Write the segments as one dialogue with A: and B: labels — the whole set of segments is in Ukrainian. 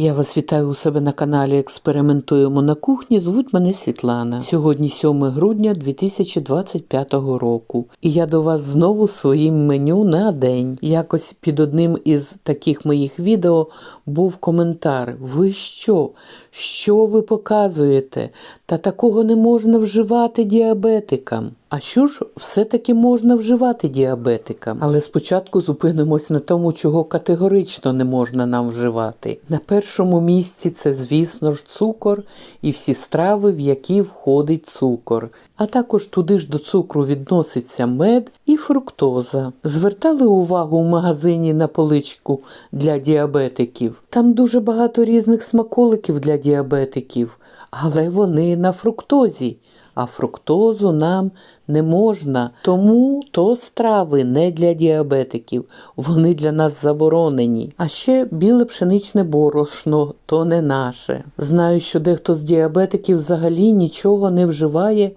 A: Я вас вітаю у себе на каналі Експериментуємо на кухні. Звуть мене Світлана. Сьогодні 7 грудня 2025 року. І я до вас знову своїм меню на день. Якось під одним із таких моїх відео був коментар: Ви що? Що ви показуєте? Та такого не можна вживати діабетикам. А що ж все-таки можна вживати діабетикам? Але спочатку зупинимось на тому, чого категорично не можна нам вживати. На першому місці це, звісно ж, цукор і всі страви, в які входить цукор. А також туди ж до цукру відноситься мед і фруктоза. Звертали увагу в магазині на поличку для діабетиків. Там дуже багато різних смаколиків для діабетиків, але вони на фруктозі а фруктозу нам не можна. Тому то страви не для діабетиків, вони для нас заборонені. А ще біле пшеничне борошно то не наше. Знаю, що дехто з діабетиків взагалі нічого не вживає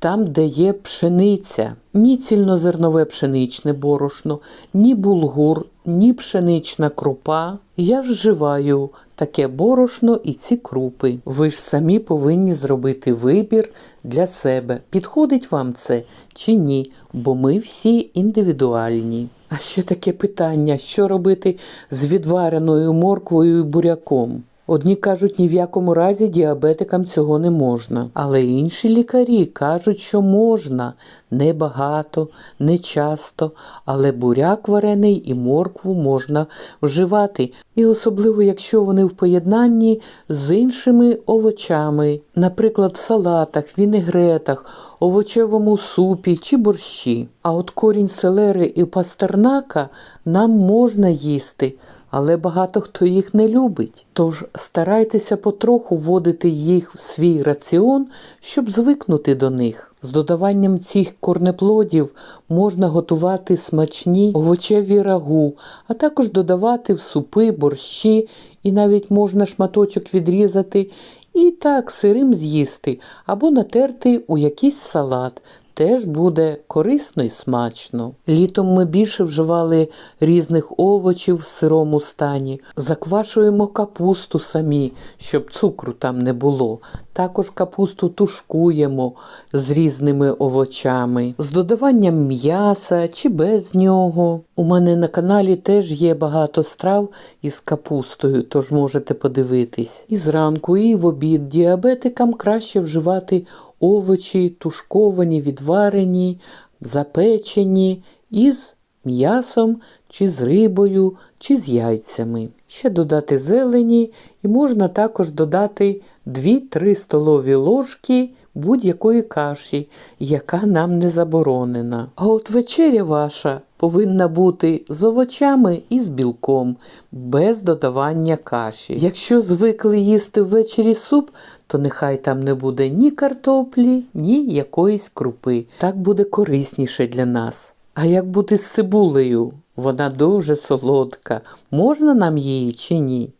A: там, де є пшениця. Ні цільнозернове пшеничне борошно, ні булгур, ні пшенична крупа. Я вживаю таке борошно і ці крупи. Ви ж самі повинні зробити вибір для себе. Підходить вам це чи ні? Бо ми всі індивідуальні. А ще таке питання: що робити з відвареною морквою і буряком? Одні кажуть, ні в якому разі діабетикам цього не можна. Але інші лікарі кажуть, що можна не багато, не часто, але буряк варений і моркву можна вживати. І особливо, якщо вони в поєднанні з іншими овочами, наприклад, в салатах, вінегретах, овочевому супі чи борщі. А от корінь селери і пастернака нам можна їсти але багато хто їх не любить. Тож старайтеся потроху вводити їх в свій раціон, щоб звикнути до них. З додаванням цих корнеплодів можна готувати смачні овочеві рагу, а також додавати в супи, борщі, і навіть можна шматочок відрізати і так сирим з'їсти або натерти у якийсь салат теж буде корисно і смачно. Літом ми більше вживали різних овочів в сирому стані, заквашуємо капусту самі, щоб цукру там не було. Також капусту тушкуємо з різними овочами, з додаванням м'яса чи без нього. У мене на каналі теж є багато страв із капустою, тож можете подивитись. І зранку, і в обід діабетикам краще вживати овочі, тушковані, відварені, запечені із м'ясом, чи з рибою, чи з яйцями. Ще додати зелені і можна також додати 2-3 столові ложки будь-якої каші, яка нам не заборонена. А от вечеря ваша повинна бути з овочами і з білком, без додавання каші. Якщо звикли їсти ввечері суп, то нехай там не буде ні картоплі, ні якоїсь крупи. Так буде корисніше для нас. А як бути з цибулею? Вона дуже солодка. Можна нам її чи ні?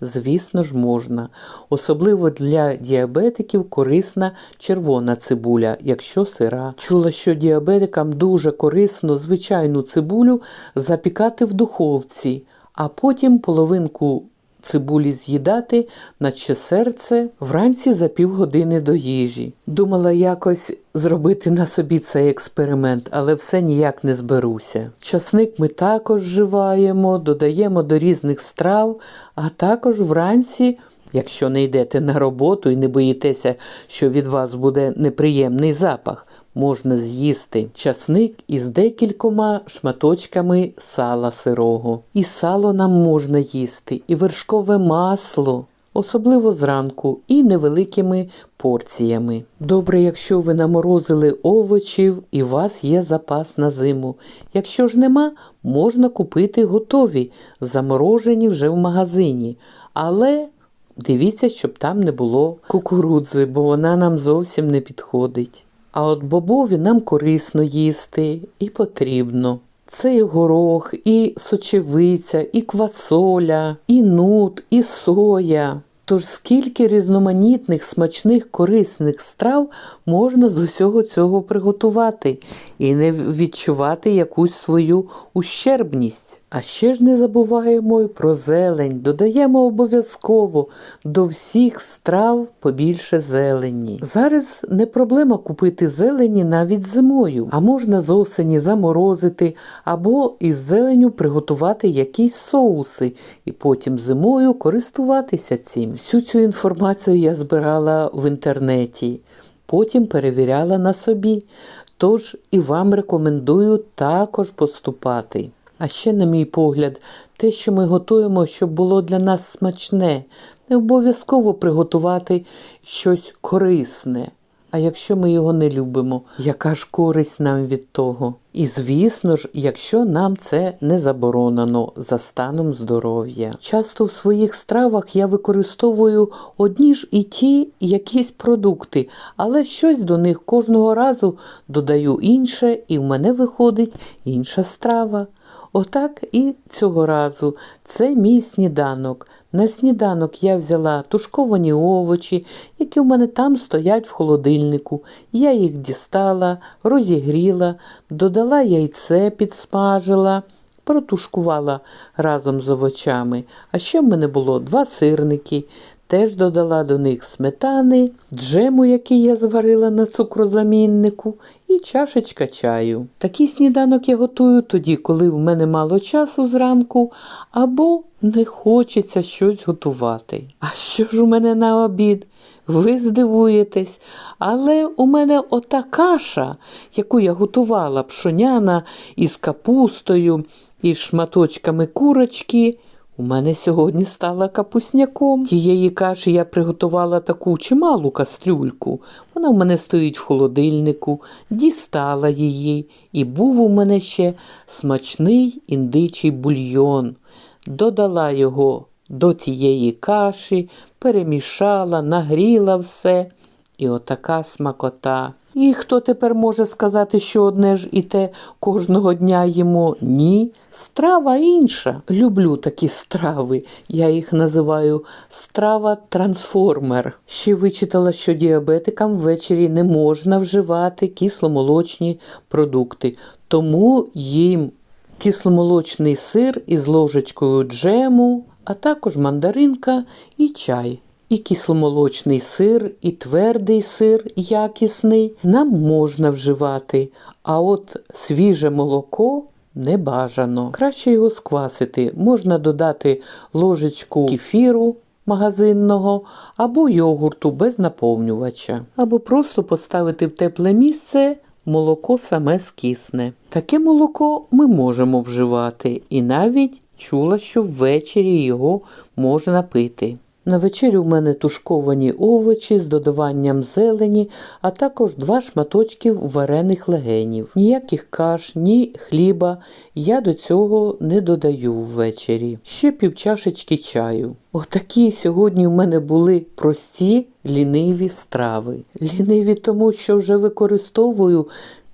A: Звісно ж, можна. Особливо для діабетиків корисна червона цибуля, якщо сира. Чула, що діабетикам дуже корисно звичайну цибулю запікати в духовці, а потім половинку цибулі з'їдати, наче серце вранці за півгодини до їжі. Думала якось зробити на собі цей експеримент, але все ніяк не зберуся. Часник ми також вживаємо, додаємо до різних страв, а також вранці. Якщо не йдете на роботу і не боїтеся, що від вас буде неприємний запах, можна з'їсти часник із декількома шматочками сала сирого. І сало нам можна їсти, і вершкове масло. Особливо зранку і невеликими порціями. Добре, якщо ви наморозили овочів і у вас є запас на зиму. Якщо ж нема, можна купити готові, заморожені вже в магазині. Але дивіться, щоб там не було кукурудзи, бо вона нам зовсім не підходить. А от бобові нам корисно їсти і потрібно. Це і горох, і сочевиця, і квасоля, і нут, і соя. Тож скільки різноманітних, смачних, корисних страв можна з усього цього приготувати і не відчувати якусь свою ущербність. А ще ж не забуваємо й про зелень. Додаємо обов'язково до всіх страв побільше зелені. Зараз не проблема купити зелені навіть зимою, а можна з осені заморозити або із зеленю приготувати якісь соуси і потім зимою користуватися цим. Всю цю інформацію я збирала в інтернеті, потім перевіряла на собі. Тож і вам рекомендую також поступати. А ще, на мій погляд, те, що ми готуємо, щоб було для нас смачне, не обов'язково приготувати щось корисне. А якщо ми його не любимо, яка ж користь нам від того? І звісно ж, якщо нам це не заборонено за станом здоров'я. Часто в своїх стравах я використовую одні ж і ті якісь продукти, але щось до них кожного разу додаю інше, і в мене виходить інша страва. Отак і цього разу це мій сніданок. На сніданок я взяла тушковані овочі, які у мене там стоять в холодильнику. Я їх дістала, розігріла, додала яйце, підсмажила, протушкувала разом з овочами. А ще в мене було два сирники. Теж додала до них сметани, джему, який я зварила на цукрозаміннику, і чашечка чаю. Такий сніданок я готую тоді, коли в мене мало часу зранку, або не хочеться щось готувати. А що ж у мене на обід? Ви здивуєтесь, але у мене ота каша, яку я готувала пшоняна із капустою, із шматочками курочки. У мене сьогодні стала капусняком. Тієї каші я приготувала таку чималу кастрюльку. Вона в мене стоїть в холодильнику, дістала її, і був у мене ще смачний індичий бульйон. Додала його до тієї каші, перемішала, нагріла все. І отака смакота. І хто тепер може сказати, що одне ж і те кожного дня їмо? Ні, страва інша. Люблю такі страви. Я їх називаю страва трансформер. Ще вичитала, що діабетикам ввечері не можна вживати кисломолочні продукти, тому їм кисломолочний сир із ложечкою джему, а також мандаринка і чай. І кисломолочний сир, і твердий сир якісний нам можна вживати, а от свіже молоко не бажано. Краще його сквасити. Можна додати ложечку кефіру магазинного або йогурту без наповнювача, або просто поставити в тепле місце. Молоко саме скисне. Таке молоко ми можемо вживати, і навіть чула, що ввечері його можна пити. На вечерю в мене тушковані овочі з додаванням зелені, а також два шматочки варених легенів. Ніяких каш, ні хліба я до цього не додаю ввечері. Ще півчашечки чаю. Отакі сьогодні в мене були прості ліниві страви. Ліниві тому, що вже використовую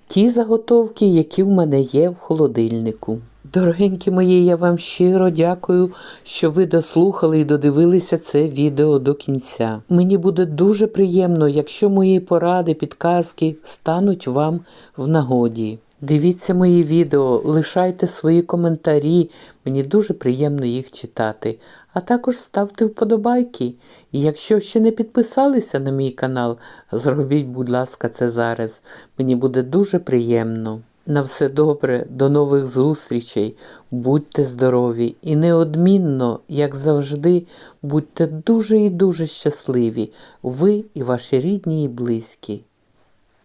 A: ті заготовки, які в мене є в холодильнику. Дорогенькі мої, я вам щиро дякую, що ви дослухали і додивилися це відео до кінця. Мені буде дуже приємно, якщо мої поради, підказки стануть вам в нагоді. Дивіться мої відео, лишайте свої коментарі, мені дуже приємно їх читати. А також ставте вподобайки. І якщо ще не підписалися на мій канал, зробіть, будь ласка, це зараз. Мені буде дуже приємно. На все добре, до нових зустрічей, будьте здорові і неодмінно, як завжди, будьте дуже і дуже щасливі, ви і ваші рідні і близькі.